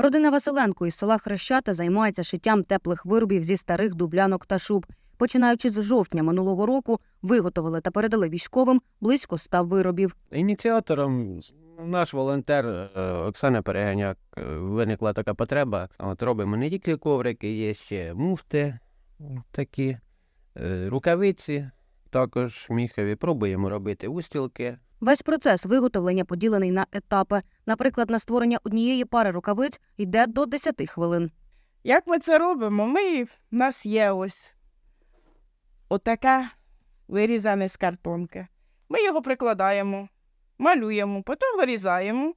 Родина Василенко із села Хрещата займається шиттям теплих виробів зі старих дублянок та шуб. Починаючи з жовтня минулого року, виготовили та передали військовим близько ста виробів. Ініціатором наш волонтер е, Оксана Переганяк е, виникла така потреба. От робимо не тільки коврики, є ще муфти такі, е, рукавиці, також міхові. Пробуємо робити устілки. Весь процес виготовлення поділений на етапи. Наприклад, на створення однієї пари рукавиць йде до 10 хвилин. Як ми це робимо? Ми, в нас є ось отаке вирізане з картонки. Ми його прикладаємо, малюємо, потім вирізаємо.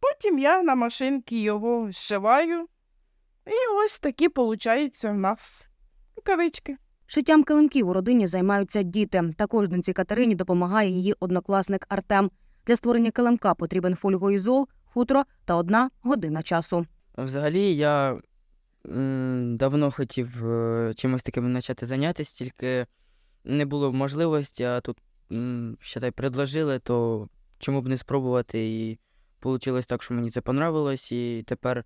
Потім я на машинці його зшиваю. І ось такі, виходить, в нас рукавички. Шиттям килимків у родині займаються діти. Також доньці Катерині допомагає її однокласник Артем. Для створення килимка потрібен фольгоізол, хутро та одна година часу. Взагалі, я давно хотів е, чимось таким почати зайнятися, тільки не було можливості, а тут, м, считай, предложили, то чому б не спробувати. І вийшло так, що мені це понравилось, і тепер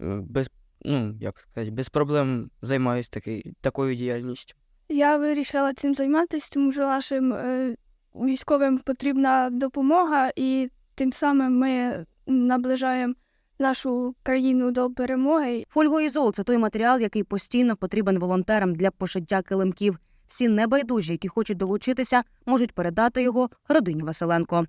без, ну, як сказати, без проблем займаюся такою діяльністю. Я вирішила цим займатися, тому що нашим е, військовим потрібна допомога, і тим самим ми наближаємо нашу країну до перемоги. Фольгоізол це той матеріал, який постійно потрібен волонтерам для пошиття килимків. Всі небайдужі, які хочуть долучитися, можуть передати його родині Василенко.